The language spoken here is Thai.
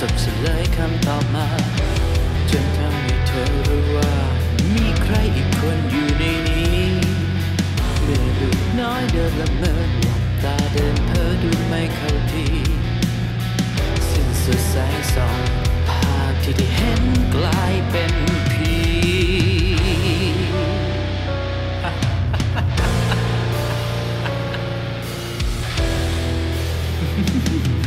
สับสนเลยคำตอบมา จนทำให้เธอรู้ว่า มีใครอีกคนอยู่ในนี้เมื่อลูกน้อยเดินละเมอหลับตาเดินเพ้อดูไม่เข้าทีสิ้นสุดแสงส่องภาพที่ได้เห็นกลายเป็นผีเ